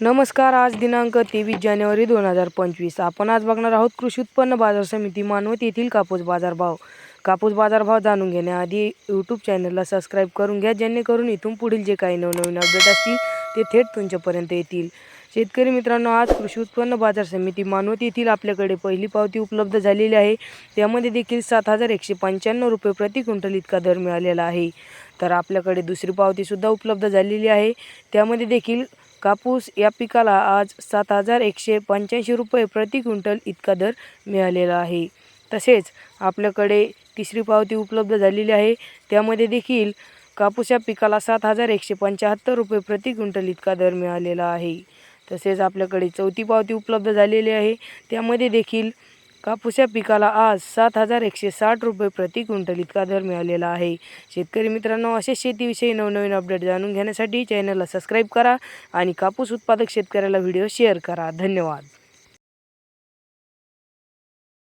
नमस्कार आज दिनांक तेवीस जानेवारी दोन हजार पंचवीस. आपण आज बघणार आहोत कृषी उत्पन्न बाजार समिती मानवत येथील कापूस बाजारभाव कापूस बाजारभाव जाणून घेण्याआधी यूट्यूब चॅनलला सबस्क्राईब करून घ्या जेणेकरून इथून पुढील जे काही नवनवीन अपडेट असतील ते थेट तुमच्यापर्यंत येतील. शेतकरी मित्रांनो आज कृषी उत्पन्न बाजार समिती मानवत येथील आपल्याकडे पहिली पावती उपलब्ध झालेली आहे. त्यामध्ये देखील सात हजार एकशे पंच्याण्णव रुपये प्रति क्विंटल इतका दर मिळालेला आहे. तर आपल्याकडे दुसरी पावतीसुद्धा उपलब्ध झालेली आहे. त्यामध्ये देखील कापूस या पिकाला आज सात हजार एकशे पंच्याऐंशी रुपये प्रति क्विंटल इतका दर मिळालेला आहे. तसेच आपल्याकडे तिसरी पावती उपलब्ध झालेली आहे. त्यामध्ये देखील कापूस या पिकाला सात हजार एकशे पंच्याहत्तर रुपये प्रति क्विंटल इतका दर मिळालेला आहे. तसेच आपल्याकडे चौथी पावती उपलब्ध झालेली आहे. त्यामध्ये देखील कापूस या पिकाला आज सात हजार एकशे साठ रुपये प्रति क्विंटल इतका दर मिळालेला आहे. शेतकरी मित्रांनो असे शेतीविषयी नवनवीन अपडेट जाणून घेण्यासाठी चॅनलला सबस्क्राईब करा आणि कापूस उत्पादक शेतकऱ्याला व्हिडिओ शेअर करा. धन्यवाद.